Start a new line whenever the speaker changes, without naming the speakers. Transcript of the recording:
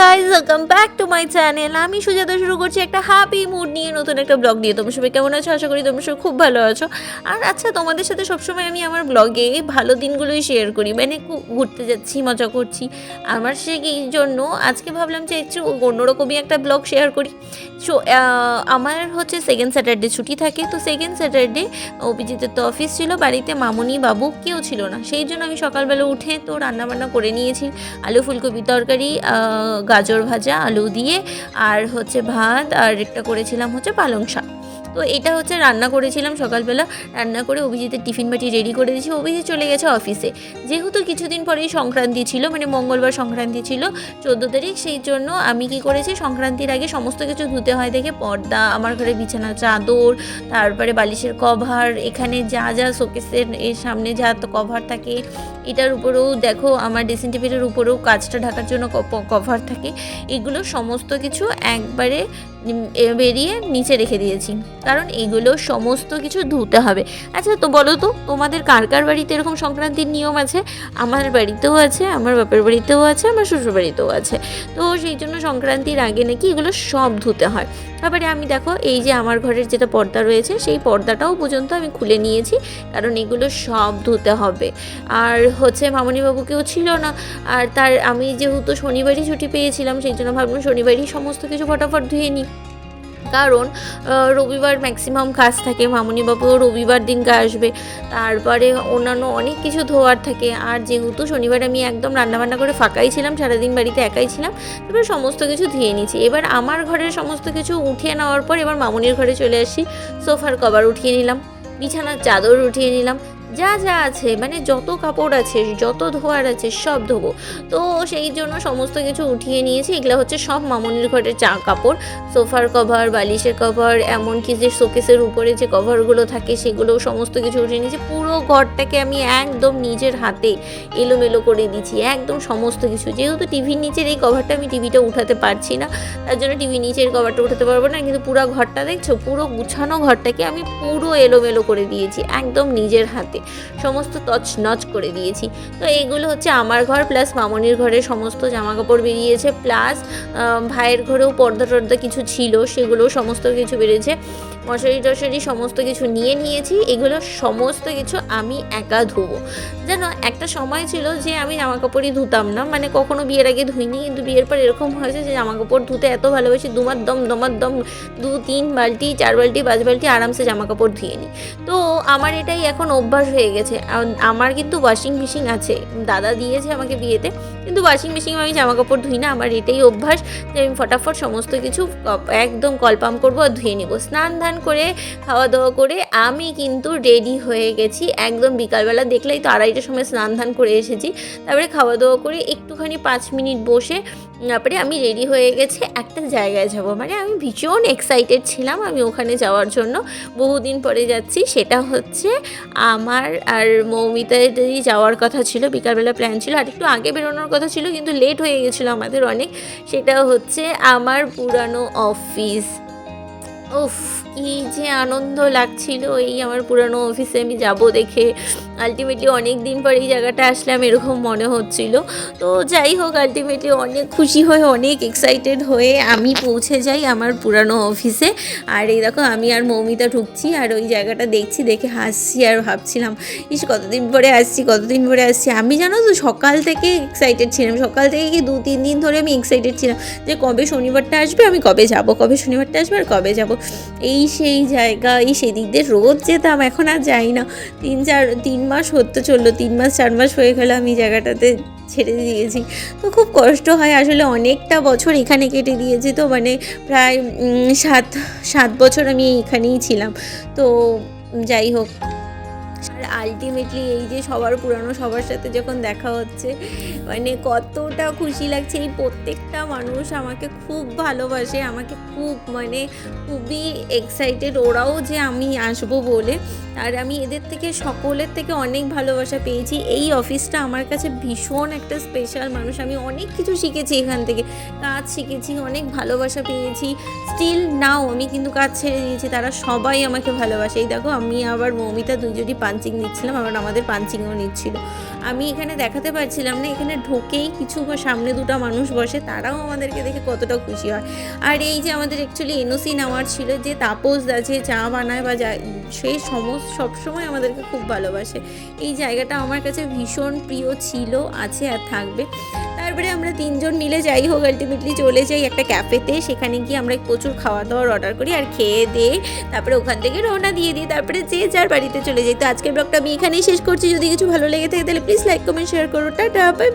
Guys welcome back to my channel আমি সুজাতা শুরু করছি একটা হ্যাপি মুড নিয়ে নতুন একটা ব্লগ দিয়ে। তোমরা সবাই কেমন আছো? আশা করি তোমরা সবাই খুব ভালো আছো। আর আচ্ছা তোমাদের সাথে সবসময় আমি আমার ব্লগে ভালো দিনগুলোই শেয়ার করি। মানে ঘুরতে যাচ্ছি, মজা করছি। আমার সেই জন্য? আজকে ভাবলাম যে একটু অন্যরকমই একটা ব্লগ শেয়ার করি। সো আমার হচ্ছে সেকেন্ড স্যাটারডে ছুটি থাকে। তো সেকেন্ড স্যাটারডে অভিজিতের তো অফিস ছিল, বাড়িতে মামনি বাবু কেউ ছিল না। সেই জন্য আমি সকালবেলা উঠে তো রান্নাবান্না করে নিয়েছি। আলু ফুলকপি তরকারি গাজর ভাজা আলু দিয়ে আর হচ্ছে ভাত আর একটা করেছিলাম হচ্ছে পালং শাক। তো এটা হচ্ছে রান্না করেছিলাম সকালবেলা। রান্না করে অভিজিতের টিফিন বাটি রেডি করে দিয়েছি। অভিজিৎ চলে গেছে অফিসে যেহেতু কিছুদিন পরেই সংক্রান্তি ছিল মানে মঙ্গলবার সংক্রান্তি ছিল, চোদ্দ তারিখ, সেই জন্য আমি কি করেছি, সংক্রান্তির আগে সমস্ত কিছু ধুতে হয় দেখে পর্দা, আমার ঘরে বিছানা, চাদর, তারপরে বালিশের কভার এখানে যা যা শোকেসের এর সামনে যা কভার থাকে, এটার উপরেও দেখো আমার ড্রেসিং টেবিলের উপরেও কাজটা ঢাকার জন্য কভার থাকে। এগুলো সমস্ত কিছু একবারে বেরিয়ে নিচে রেখে দিয়েছি। কারণ এগুলো সমস্ত কিছু ধুতে হবে। আচ্ছা তো বলো তো, তোমাদের কার কার বাড়িতে এরকম সংক্রান্তির নিয়ম আছে? আমার বাড়িতেও আছে, আমার বাপের বাড়িতেও আছে, আমার শ্বশুর বাড়িতেও আছে। তো সেই জন্য সংক্রান্তির আগে নাকি এগুলো সব ধুতে হয়। তারপরে আমি দেখো, এই যে আমার ঘরের যেটা পর্দা রয়েছে, সেই পর্দাটাও পর্যন্ত আমি খুলে নিয়েছি, কারণ এগুলো সব ধুতে হবে। আর হচ্ছে মামনিবাবু কেউ ছিল না। আর তার, আমি যেহেতু শনিবারই ছুটি পেয়েছিলাম, সেই জন্য ভাবলাম শনিবারই সমস্ত কিছু ফটাফট ধুয়ে নিই। কারণ রবিবার ম্যাক্সিমাম কাজ থাকে, মামনিবাবুও রবিবার দিনকে আসবে, তারপরে অন্যান্য অনেক কিছু ধোয়ার থাকে, আর যেহেতু শনিবার আমি একদম রান্নাবান্না করে ফাঁকাই ছিলাম, সারাদিন বাড়িতে একাই ছিলাম, তারপরে সমস্ত কিছু ধুয়ে নিয়েছি। এবার আমার ঘরের সমস্ত কিছু উঠিয়ে নেওয়ার পর এবার মামনির ঘরে চলে আসি, সোফার কভার উঠিয়ে নিলাম, বিছানার চাদর উঠিয়ে নিলাম যা যা আছে মানে যত কাপড় আছে, যত ধোয়ার আছে, সব ধোবো। তো সেই জন্য সমস্ত কিছু উঠিয়ে নিয়েছি। এগুলো হচ্ছে সব মামনির ঘরের চা কাপড়, সোফার কভার, বালিশের কভার, এমনকি যে শোকেসের উপরে যে কভারগুলো থাকে সেগুলো সমস্ত কিছু উঠিয়ে নিয়েছি। পুরো ঘরটাকে আমি একদম নিজের হাতে এলোমেলো করে দিচ্ছি একদম সমস্ত কিছু। যেহেতু টিভির নিচের এই কভারটা আমি টিভিটা উঠাতে পারছি না, তার জন্য টিভির নিচের কভারটা উঠাতে পারব না। কিন্তু পুরো ঘরটা দেখছ? পুরো গুছানো ঘরটাকে আমি পুরো এলোমেলো করে দিয়েছি, একদম নিজের হাতে। সমস্ত তছনছ করে দিয়েছি। তো এইগুলো হচ্ছে আমার ঘর প্লাস মামনির ঘরে সমস্ত জামা কাপড় বেরিয়েছে প্লাস ভাইয়ের ঘরেও পর্দা টর্দা কিছু ছিল, সেগুলোও সমস্ত কিছু বেরিয়েছে। মশারি টশারি সমস্ত কিছু নিয়ে নিয়েছি, এগুলো সমস্ত কিছু আমি একা ধুবো। যেন একটা সময় ছিল যে আমি জামা কাপড়ই ধুতাম না মানে কখনো বিয়ের আগে ধুইনি, কিন্তু বিয়ের পর এরকম হয়েছে যে জামা কাপড় ধুতে এত ভালোবাসি দুমার দম দমার দম, দু, তিন বালতি, চার বালতি, পাঁচ বালতি আরামসে জামা কাপড় ধুয়ে নিই। তো আমার এটাই এখন অভ্যাস হয়ে গেছে। আমার কিন্তু ওয়াশিং মেশিন আছে। দাদা দিয়েছে আমাকে বিয়েতে, কিন্তু ওয়াশিং মেশিনে আমি জামা কাপড় ধুই না। আমার এটাই অভ্যাস যে আমি ফটাফট সমস্ত কিছু একদম কলপাম করব আর ধুয়ে নিব। স্নান ধান করে খাওয়া দাওয়া করে আমি কিন্তু রেডি হয়ে গেছি। একদম বিকালবেলা দেখলেই তো আড়াইটার সময় স্নান ধান করে এসেছি। তারপরে খাওয়া দাওয়া করে একটুখানি পাঁচ মিনিট বসে, তারপরে আমি রেডি হয়ে গেছি একটা জায়গায় যাব। মানে আমি ভীষণ এক্সাইটেড ছিলাম আমি ওখানে যাওয়ার জন্য। বহুদিন পরে যাচ্ছি, সেটা হচ্ছে আমার আর মৌমিতাদেরই যাওয়ার কথা ছিল, বিকালবেলা প্ল্যান ছিল। আর একটু আগে বেরোনোর কথা ছিল, কিন্তু লেট হয়ে গেছিল আমাদের অনেক। সেটা হচ্ছে আমার পুরানো অফিস উফ, কি যে আনন্দ লাগছিল এই আমার পুরানো অফিসে আমি যাব দেখে। আলটিমেটলি অনেক দিন পর এই জায়গাটা আসলাম, এরকম মনে হচ্ছিল। তো যাই হোক আলটিমেটলি অনেক খুশি হয়ে, অনেক এক্সাইটেড হয়ে আমি পৌঁছে যাই আমার পুরানো অফিসে। আর এই দেখো, আমি আর মৌমিতা ঢুকছি আর ওই জায়গাটা দেখছি, দেখে হাসছি আর ভাবছিলাম, ইস, কতদিন পরে আসছি, কতদিন পরে আসছি? আমি জানো তো সকাল থেকে এক্সাইটেড ছিলাম, সকাল থেকে কি দু, তিন দিন ধরে আমি এক্সাইটেড ছিলাম যে কবে শনিবারটা আসবে, আমি কবে যাব, কবে শনিবারটা আসবে আর কবে যাব। এই সেই জায়গা, এই সেদিক দিয়ে রোজ যেতাম, এখন আর যাই না। তিন, চার, তিন মাস হতে চলল, তিন মাস, চার মাস হয়ে গেলো আমি জায়গাটাতে ছেড়ে দিয়েছি। তো খুব কষ্ট হয়, আসলে অনেকটা বছর এখানে কেটে দিয়েছি তো মানে প্রায় সাত সাত বছর আমি এখানেই ছিলাম। তো যাই হোক। আলটিমেটলি এই যে সবার পুরানো সবার সাথে যখন দেখা হচ্ছে মানে কতটা খুশি লাগছে। এই প্রত্যেকটা মানুষ আমাকে খুব ভালোবাসে, আমাকে খুব মানে খুবই এক্সাইটেড ওরাও যে আমি আসব বলে। আর আমি এদের থেকে, সকলের থেকে অনেক ভালোবাসা পেয়েছি। এই অফিসটা আমার কাছে ভীষণ একটা স্পেশাল মানুষ। আমি অনেক কিছু শিখেছি এখান থেকে। কাজ শিখেছি, অনেক ভালোবাসা পেয়েছি। স্টিল নাও আমি কিন্তু কাজ ছেড়ে দিয়েছি। তারা সবাই আমাকে ভালোবাসে। এই দেখো, আমি আবার মৌমিতা, দুজনই পাঞ্চিং নিচ্ছিলাম, আবার আমাদের পাঞ্চিংও নিচ্ছিল। আমি এখানে দেখাতে পারছিলাম না, এখানে ঢোকেই কিছু সামনে দুটা মানুষ বসে, তারাও আমাদেরকে দেখে কতটা খুশি হয়। আর এই যে আমাদের অ্যাকচুয়ালি এনওসি নেওয়ার ছিল যে তাপস যে চা বানায় বা যা সেই সমস্ত সবসময় আমাদেরকে খুব ভালোবাসে। এই জায়গাটা আমার কাছে ভীষণ প্রিয় ছিল, আছে আর থাকবে। তারপরে আমরা তিনজন মিলে যাই হোক আলটিমেটলি চলে যাই একটা ক্যাফেতে সেখানে গিয়ে আমরা প্রচুর খাওয়া দাওয়ার অর্ডার করি আর খেয়ে দিয়ে তারপরে ওখান থেকে রওনা দিয়ে দিই তারপরে যে যার বাড়িতে চলে যাই। তো আজকের ব্লগটা আমি এখানেই শেষ করছি। যদি কিছু ভালো লেগে থাকে তাহলে প্লিজ লাইক কমেন্ট শেয়ার করো। Tata bye